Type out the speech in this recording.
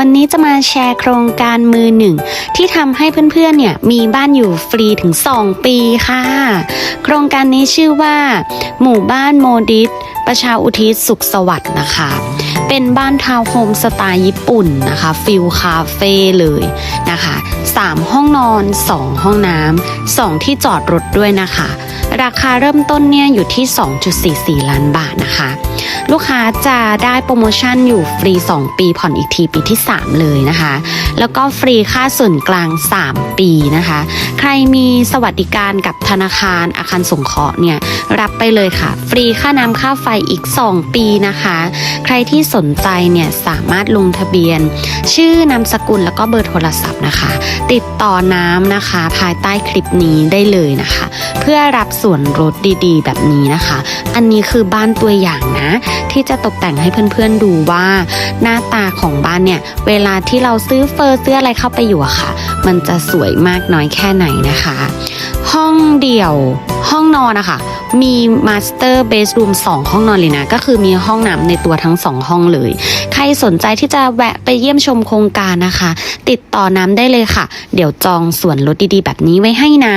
วันนี้จะมาแชร์โครงการมือหนึ่งที่ทำให้เพื่อนๆเนี่ยมีบ้านอยู่ฟรีถึง 2 ปีค่ะ โครงการนี้ชื่อว่า หมู่บ้านโมดิสประชาอุทิศสุขสวัสดิ์นะคะเป็นบ้านทาวน์โฮมสไตล์ญี่ปุ่นนะคะฟิลคาเฟ่เลยนะคะ 3 ห้องนอน 2 ห้องน้ำ2ที่จอดรถด้วยนะคะ ราคาเริ่มต้นเนี่ยอยู่ที่ 2.44 ล้านบาทนะคะ ลูกค้าจะได้โปรโมชั่นอยู่ฟรี 2 ปีผ่อนอีกทีปีที่ 3 เลยนะคะ แล้วก็ฟรีค่าส่วนกลาง 3 ปีนะคะ ใครมีสวัสดิการกับธนาคารอาคารสงเคราะห์เนี่ยรับไปเลยค่ะ ฟรีค่าน้ำค่าไฟอีก 2 ปีนะคะ ใครที่สนใจเนี่ยสามารถลงทะเบียน ชื่อนามสกุลแล้วก็เบอร์โทรศัพท์นะคะ ติดต่อน้ำนะคะ ภายใต้คลิปนี้ได้เลยนะคะ พื่อรับส่วนลดดีๆ แบบนี้นะคะ อันนี้คือบ้านตัวอย่างนะ ที่จะตกแต่งให้เพื่อนๆดูว่า หน้าตาของบ้านเนี่ย เวลาที่เราซื้อเฟอร์ซื้ออะไรเข้าไปอยู่อะค่ะ มันจะสวยมากน้อยแค่ไหนนะคะ ห้องเดี่ยวห้องนอนนะคะมีมาสเตอร์เบสรูม2ห้องนอนเลยนะ ก็คือมีห้องน้ำในตัวทั้ง 2 ห้องเลย ใครสนใจที่จะแวะไปเยี่ยมชมโครงการนะคะ ติดต่อน้ำได้เลยค่ะ เดี๋ยวจองส่วนลดดีๆ แบบนี้ไว้ให้นะ